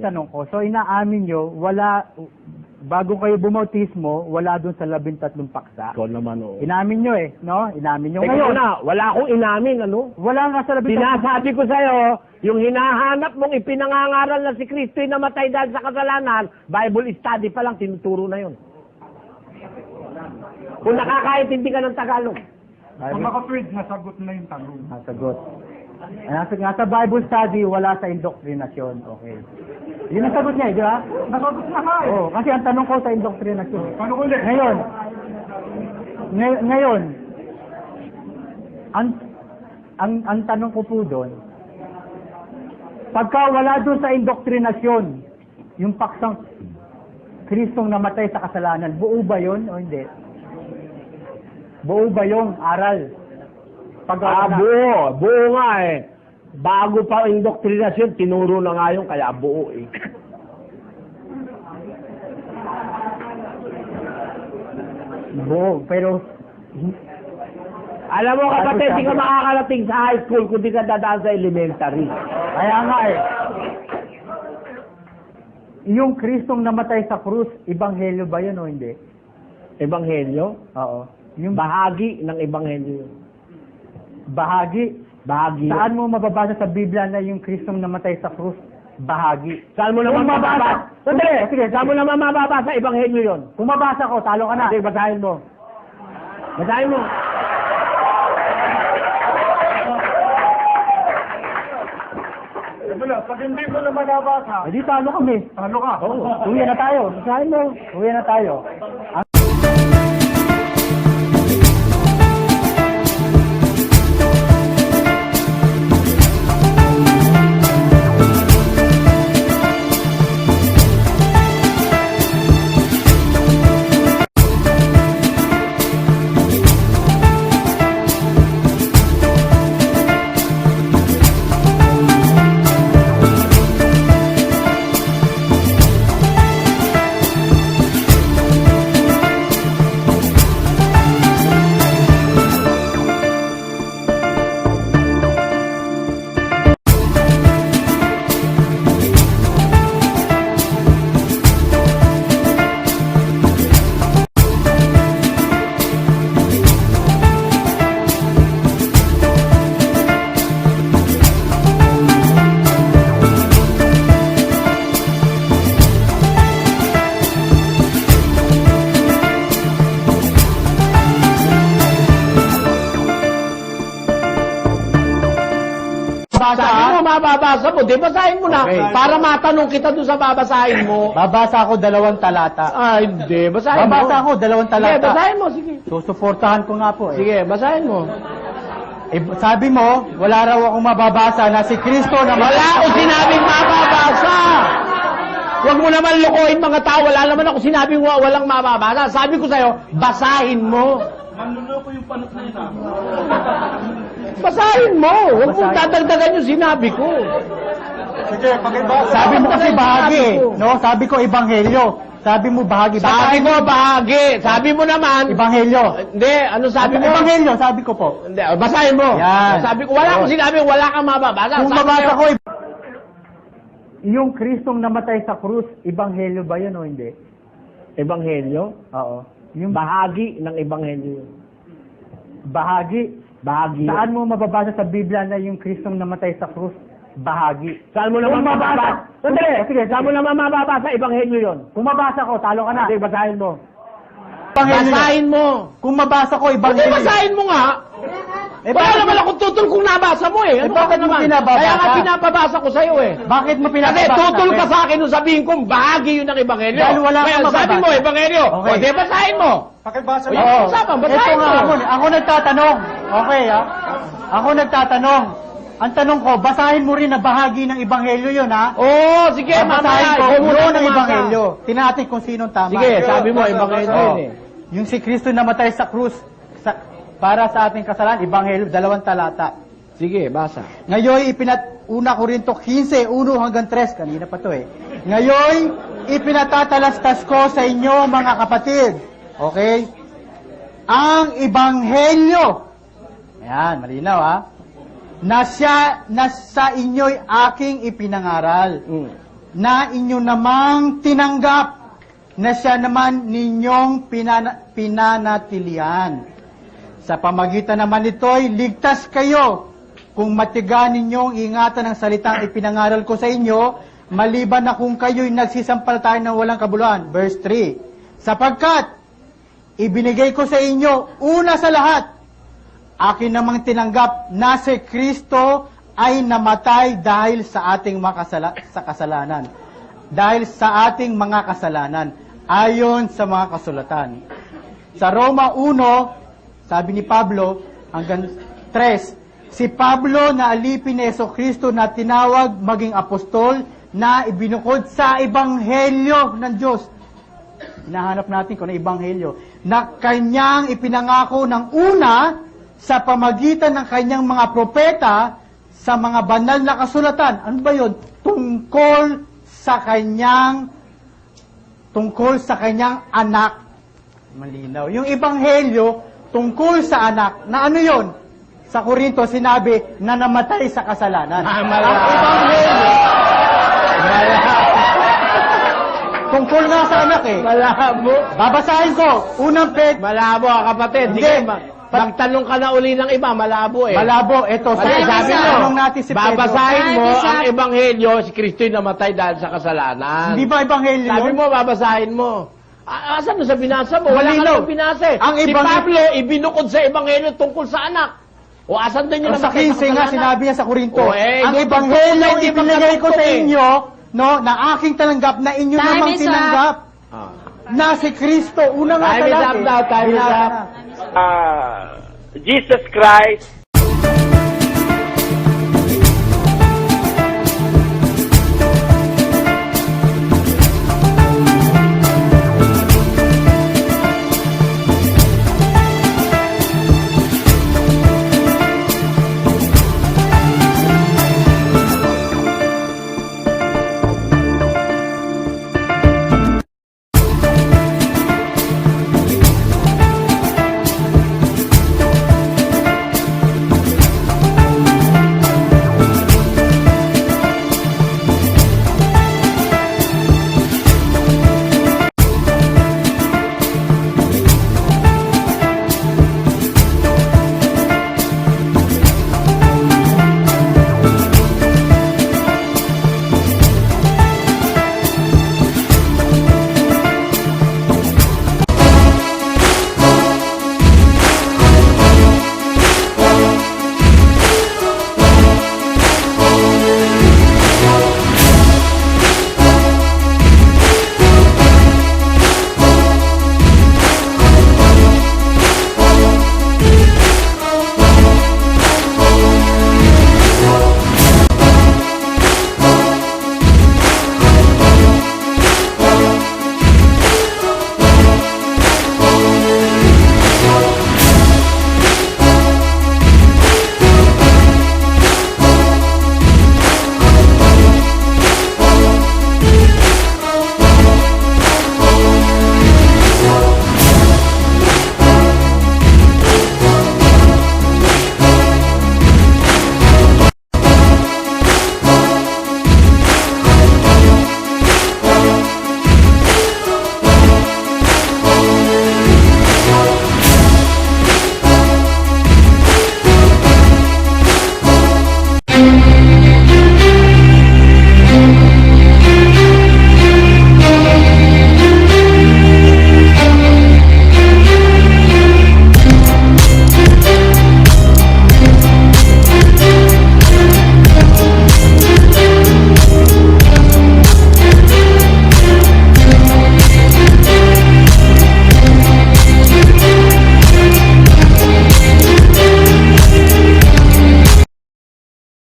yung tanong ko. So, inaamin nyo, wala, bago kayo bumautismo, wala dun sa labintatlong paksa. Ikaw naman, oo. Inamin nyo eh, no? Inamin nyo Teka ngayon. muna, wala akong inamin, ano? Wala nga sa labintatlong Sinasabi ko sa'yo, yung hinahanap mong ipinangangaral na si Kristo'y namatay dahil sa kasalanan, Bible study pa lang, tinuturo na yun. Kung nakakaintindi ka ng Tagalog. Ang makatwid, nasagot na yung tanong. Nasagot. Nasa, nga sa Bible study, wala sa indoktrinasyon. Okay. Yun ang sagot niya, eh, di ba? Nasagot na nga eh. Oo, kasi ang tanong ko sa indoktrinasyon. Paano ko ulit? Ngayon, ngay- ngayon, ang, ang, ang tanong ko po doon, pagka wala doon sa indoktrinasyon, yung paksang Kristong namatay sa kasalanan, buo ba yun o hindi? Buo ba yung aral? Pag Ah, buo. Buo nga eh. Bago pa ang indoktrinasyon, tinuro na nga yung kaya buo eh. buo, pero Alam mo kapatid, di ka makakarating sa high school kung di ka dadaan sa elementary. Kaya nga eh. Yung Kristong namatay sa krus, ibanghelyo ba yun o hindi? Ebanghelyo? Oo. Yung Bahagi ng ebanghelyo yun. Bahagi. Bahagi. Saan mo mababasa sa Biblia na yung Kristong namatay sa krus? Bahagi. Saan mo naman mababasa? Sandali, Sige, saan mo naman mababasa ebanghelyo yun? Kung mabasa ko, talo ka na. Sige, basahin mo. Basahin mo. Wala, pag hindi mo naman nabasa, Eh di talo kami. talo ka. Oo. Uwi na tayo. Basahin mo. Uwi na tayo. Ang Sabi mo, mababasa mo. Di, basahin mo na. Okay. Para matanong kita doon sa babasahin mo. Babasa ako dalawang talata. Ay, hindi. Basahin mo. Babasa ako dalawang Sige, talata. basahin mo. Sige. Susuportahan ko nga po eh. Sige, basahin mo. Eh, sabi mo, wala raw akong mababasa na si Kristo na Wala akong sinabing mababasa. Huwag mo naman lokohin mga tao. Wala naman ako sinabing wa- walang mababasa. Sabi ko sa'yo, basahin mo. Basahin mo. Huwag mong Basahin. dadagdagan yung sinabi ko. Sige, pakibasa. Sabi mo kasi bahagi, ko. no? Sabi ko ebanghelyo. Sabi mo bahagi. Sabi mo, bahagi. Sabi mo naman, Ebanghelyo. hindi, ano sabi mo? Ebanghelyo, sabi ko po. Hindi, oh, basahin mo. Yan. Sabi ko, wala akong sinabing wala kang mababasa. Kung Sabi mabasa ko, ko, yung Kristong namatay sa krus, ebanghelyo ba yun o hindi? Ebanghelyo? Oo. Yung Bahagi ng ebanghelyo bahagi. Bahagi. Saan mo mababasa sa Biblia na yung Kristong namatay sa krus? Bahagi. Saan mo naman mababasa? Sandali, Sige, saan mo naman mababasa ebanghelyo yun? Kung mabasa ko, talo ka na. Sige, basahin mo. Basahin mo. Kung mabasa ko, Hindi, ebanghelyo. basahin mo nga. Eh, Wala naman mo- akong tutol kung nabasa mo eh. Ano Eh, bakit ka mo naman? pinababasa? Kaya nga pinapabasa ko sa'yo eh. Bakit mo Kasi pinapabasa? tutol ka Eh, sa akin nung sabihin kong bahagi yun ng ebanghelyo. Dahil wala Kaya kang sabi mo, ebanghelyo. Okay. O, di basahin mo. Pakibasa mo. yung usapan, basahin Ito nga mo. ako, ako nagtatanong. Okay, ha? Ako nagtatanong. Ang tanong ko, basahin mo rin na bahagi ng ebanghelyo yun, ha? Oo, sige, Basahin mamaya. ko, yun ang ebanghelyo. Tinatin kung sinong tama. Sige, sabi mo, ebanghelyo yun eh. Yung si Kristo namatay sa krus para sa ating kasalanan, ebanghelyo, dalawang talata. Sige, basa. Ngayon, ipinat, una Korinto 15, 1 hanggang 3, kanina pa to eh. Ngayon, ipinatatalastas ko sa inyo, mga kapatid. Okay? Ang Ebanghelyo. Ayan, malinaw ha. Na siya, na sa inyo'y aking ipinangaral. Mm. na inyo namang tinanggap na siya naman ninyong pinana- pinanatilian. Sa pamagitan naman nito'y ligtas kayo kung matiga ninyong ingatan ang salitang ipinangaral ko sa inyo, maliban na kung kayo'y nagsisampalataya ng walang kabuluhan. Verse 3. Sapagkat ibinigay ko sa inyo una sa lahat, akin namang tinanggap na si Kristo ay namatay dahil sa ating mga kasala- sa kasalanan. Dahil sa ating mga kasalanan, ayon sa mga kasulatan. Sa Roma 1, sabi ni Pablo, hanggang 3, si Pablo na alipin ni Yeso Kristo na tinawag maging apostol na ibinukod sa Ebanghelyo ng Diyos. Hinahanap natin kung ano Ebanghelyo. Na kanyang ipinangako ng una sa pamagitan ng kanyang mga propeta sa mga banal na kasulatan. Ano ba yun? Tungkol sa kanyang tungkol sa kanyang anak. Malinaw. Yung ebanghelyo tungkol sa anak, na ano yon? Sa Korinto sinabi na namatay sa kasalanan. Ah, Ang malabo. ebanghelyo tungkol nga sa anak eh. Malabo. Babasahin ko. Unang pet, Malabo ka kapatid. Hindi. Hindi. Mag- magtanong ka na uli ng iba, malabo eh. malabo. Ito, Kasi sabi, sabi mo, tanong natin si Pedro. babasahin mo sa- ang ebanghelyo, si Kristo'y namatay dahil sa kasalanan. Di ba ebanghelyo Sabi yun? mo, babasahin mo. A- asan mo sa binasa mo? Wala Malinaw. ka sa binasa eh. Ang si ibang- Pablo, ibinukod sa ebanghelyo tungkol sa anak. O asan din O, yung sa 15 nga, sinabi niya sa Korinto, eh, ang ebanghelyo tungkol, hindi ibinigay ko sa magkatungkol eh. inyo, no, na aking tananggap, na inyo Time namang is up. tinanggap, Ah. na si Kristo, una nga Time is up eh. now, time is up. na. ah, Jesus Christ